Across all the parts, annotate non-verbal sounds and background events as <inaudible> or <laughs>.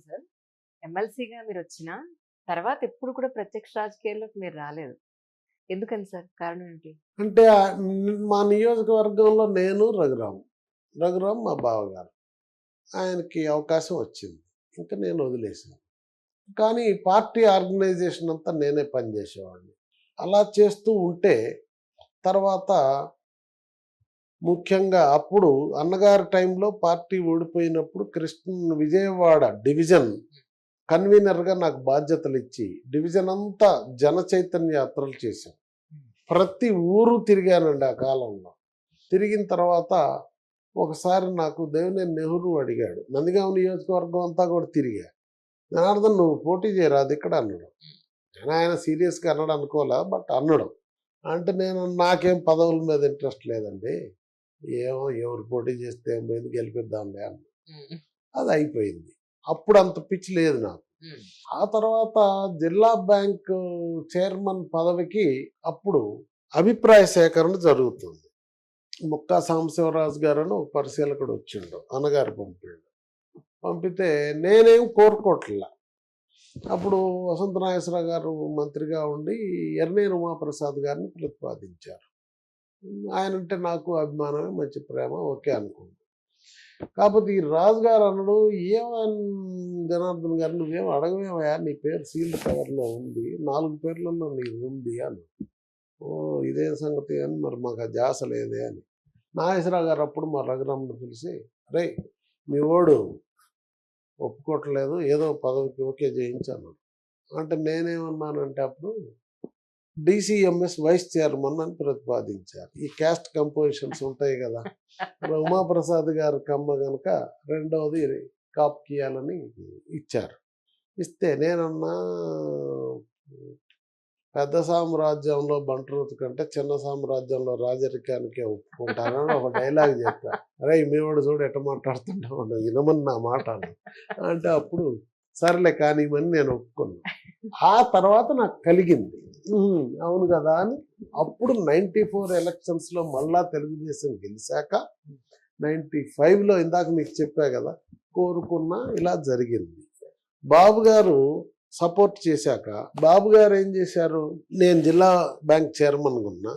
Sir. ఎమ్మెల్సీగా మీరు వచ్చిన తర్వాత ఎప్పుడు కూడా ప్రత్యక్ష రాజకీయాల్లోకి మీరు రాలేదు. ఎందుకని సార్? కారణం ఏంటి? అంటే మా నియోజకవర్గంలో నేను రఘురామ్. రఘురామ్ మా బావగారు. ఆయనకి అవకాశం వచ్చింది. ఇంకా నేను వదిలేసాను కానీ పార్టీ ఆర్గనైజేషన్ అంతా నేనే పనిచేసేవాడిని. అలా చేస్తూ ఉంటే తర్వాత ముఖ్యంగా అప్పుడు అన్నగారి టైంలో పార్టీ ఓడిపోయినప్పుడు కృష్ణ విజయవాడ డివిజన్ కన్వీనర్గా నాకు బాధ్యతలు ఇచ్చి డివిజన్ అంతా జన చైతన్య యాత్రలు చేశాను ప్రతి ఊరు తిరిగానండి ఆ కాలంలో. తిరిగిన తర్వాత ఒకసారి నాకు దేవినేని నెహ్రూ అడిగాడు నందిగామ నియోజకవర్గం అంతా కూడా తిరిగా. జనార్దన్ నువ్వు పోటీ చేయరాదు ఇక్కడ అన్నాడు. నేను ఆయన సీరియస్గా అన్నాడు అనుకోలే బట్ అన్నాడు. అంటే నేను నాకేం పదవుల మీద ఇంట్రెస్ట్ లేదండి. ఏమో ఎవరు పోటీ చేస్తే పోయింది? గెలిపిద్దాంలే అన్న. అది అయిపోయింది. అప్పుడు అంత పిచ్చి లేదు నాకు. ఆ తర్వాత జిల్లా బ్యాంక్ చైర్మన్ పదవికి అప్పుడు అభిప్రాయ సేకరణ జరుగుతుంది. ముక్కా సాంబశివరాజు గారు అని ఒక పరిశీలకుడు వచ్చిండు అన్నగారు పంపిండు. పంపితే నేనేం కోరుకోవట్లా అప్పుడు వసంత నాగేశ్వరరావు గారు మంత్రిగా ఉండి ఎర్నేరు ఉమాప్రసాద్ గారిని ప్రతిపాదించారు. ఆయన అంటే నాకు అభిమానమే మంచి ప్రేమ ఓకే అనుకున్నాను కాకపోతే ఈ రాజు గారు అన్నాడు ఏమని జనార్దన్ గారు నువ్వేం అడగవేమయ్యా నీ పేరు సీల్డ్ కవర్లో ఉంది నాలుగు పేర్లలో నీకు ఉంది అని ఓ ఇదే సంగతి అని మరి మాకు ఆ జాస లేదే అని. నాగేశ్వరరావు గారు అప్పుడు మా రఘురాముని పిలిచి రే మీ ఓడు ఒప్పుకోవట్లేదు ఏదో పదవికి ఓకే చేయించాను అంటే నేనేమన్నానంటే అప్పుడు డిసిఎంఎస్ వైస్ చైర్మన్ అని ప్రతిపాదించారు. ఈ క్యాస్ట్ కంపోజిషన్స్ ఉంటాయి కదా. <laughs> ఉమాప్రసాద్ గారు కమ్మ కనుక రెండవది కాపు ఇయ్యాలని ఇచ్చారు. ఇస్తే నేనన్నా పెద్ద సామ్రాజ్యంలో బంట్రోతు కంటే చిన్న సామ్రాజ్యంలో రాజరికానికే ఒప్పుకుంటానని ఒక డైలాగ్ చెప్పా. అరే మేవాడు చూడు ఎట్ట మాట్లాడుతుంటావు వినమని నా మాట. అంటే అప్పుడు సర్లే కానివ్వని నేను ఒప్పుకున్నా. ఆ తర్వాత నాకు కలిగింది. అవును కదా అని. అప్పుడు నైంటీ ఫోర్ ఎలక్షన్స్లో మళ్ళా తెలుగుదేశం గెలిచాక నైంటీ ఫైవ్లో ఇందాక మీకు చెప్పా కదా కోరుకున్నా ఇలా జరిగింది. బాబు గారు సపోర్ట్ చేశాక బాబు గారు ఏం చేశారు నేను జిల్లా బ్యాంక్ చైర్మన్ ఉన్నా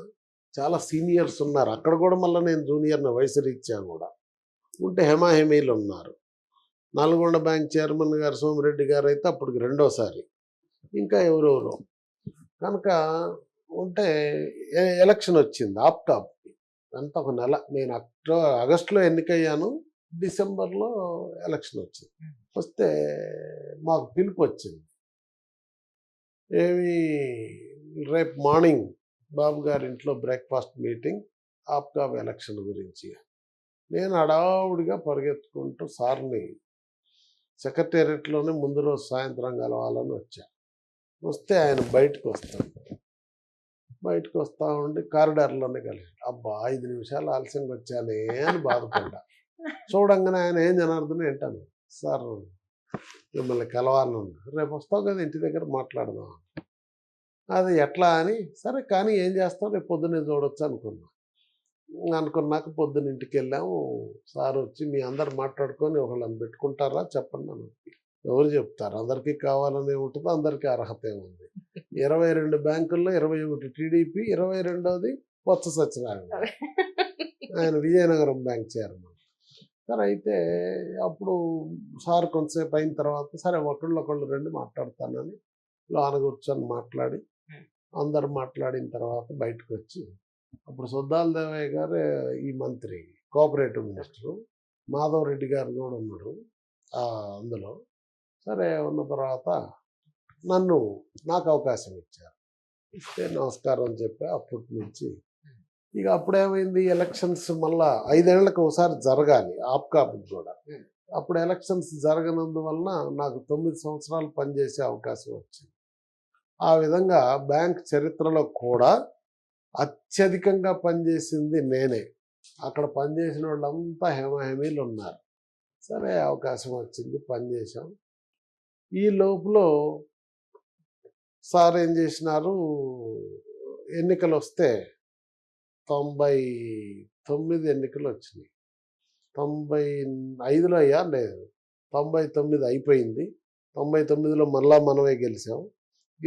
చాలా సీనియర్స్ ఉన్నారు అక్కడ కూడా మళ్ళీ నేను జూనియర్ని వయసు రీత్యా కూడా. ఉంటే హెమాహెమీలు ఉన్నారు. నల్గొండ బ్యాంక్ చైర్మన్ గారు సోమిరెడ్డి గారు అయితే అప్పటికి రెండోసారి. ఇంకా ఎవరెవరు. కనుక ఉంటే ఎలక్షన్ వచ్చింది ఆప్కాప్ అంత ఒక నెల నేను అక్టో ఆగస్టులో ఎన్నికయ్యాను డిసెంబర్లో ఎలక్షన్ వచ్చింది. వస్తే మాకు పిలుపు వచ్చింది. ఏమి రేపు మార్నింగ్ బాబు గారి ఇంట్లో బ్రేక్ఫాస్ట్ మీటింగ్ ఆప్కాబ్ ఎలక్షన్ గురించి. నేను అడావుడిగా పరిగెత్తుకుంటూ సార్ని సెక్రటేరియట్లోనే ముందు రోజు సాయంత్రం కలవాలని వచ్చా. వస్తే ఆయన బయటకు వస్తాడు. బయటకు వస్తా ఉండి కారిడార్లోనే కలిసి అబ్బా ఐదు నిమిషాలు ఆలస్యంగా వచ్చానే అని బాధపడ్డా. చూడంగానే ఆయన ఏం జనార్దన్ ఏంటాను సార్ మిమ్మల్ని కలవాలని రేపు వస్తావు కదా ఇంటి దగ్గర మాట్లాడదాం. అది ఎట్లా అని? సరే కానీ ఏం చేస్తాం రేపు పొద్దున్నే చూడొచ్చు అనుకున్నా. అనుకున్నాక పొద్దున్న ఇంటికి వెళ్ళాము. సార్ వచ్చి మీ అందరు మాట్లాడుకొని ఒకళ్ళని పెట్టుకుంటారా? చెప్పండి అని ఎవరు చెప్తారు? అందరికీ కావాలనే ఉంటుందో అందరికీ అర్హత ఉంది. ఇరవై రెండు బ్యాంకుల్లో ఇరవై ఒకటి టీడీపీ ఇరవై రెండోది కొత్త సత్యనారాయణ ఆయన విజయనగరం బ్యాంక్ చైర్మన్. సరే అయితే అప్పుడు సార్ కొంతసేపు అయిన తర్వాత సరే ఒకళ్ళు ఒకళ్ళు రెండు మాట్లాడతానని లోన కూర్చొని మాట్లాడి అందరు మాట్లాడిన తర్వాత బయటకు వచ్చి అప్పుడు సుద్దాల దేవయ్య గారు ఈ మంత్రి కోఆపరేటివ్ మినిస్టరు మాధవ్ రెడ్డి గారు కూడా ఉన్నాడు ఆ, అందులో. సరే ఉన్న తర్వాత నన్ను నాకు అవకాశం ఇచ్చారు. ఇస్తే నమస్కారం అని చెప్పి అప్పటి నుంచి ఇక అప్పుడేమైంది? ఎలక్షన్స్ మళ్ళా ఐదేళ్ళకు ఒకసారి జరగాలి ఆప్కాప్కి కూడా. అప్పుడు ఎలక్షన్స్ జరగనందువలన నాకు తొమ్మిది సంవత్సరాలు పనిచేసే అవకాశం వచ్చింది. ఆ విధంగా బ్యాంక్ చరిత్రలో కూడా అత్యధికంగా పనిచేసింది నేనే. అక్కడ పనిచేసిన వాళ్ళంతా హేమహేమీలు ఉన్నారు. సరే అవకాశం వచ్చింది పనిచేసాం ఈ లోపల సార్ ఏం చేసినారు? ఎన్నికలు వస్తే తొంభై తొమ్మిది ఎన్నికలు వచ్చినాయి తొంభై ఐదులో అయ్యా? లేదు. తొంభై తొమ్మిది అయిపోయింది. తొంభై తొమ్మిదిలో మళ్ళా మనమే గెలిచాం.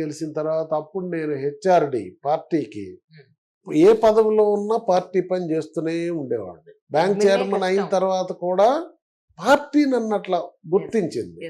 గెలిచిన తర్వాత అప్పుడు నేను హెచ్ఆర్డి పార్టీకి ఏ పదవిలో ఉన్నా పార్టీ పని చేస్తూనే ఉండేవాడిని. బ్యాంక్ చైర్మన్ అయిన. తర్వాత కూడా పార్టీ నన్ను అట్లా గుర్తించింది.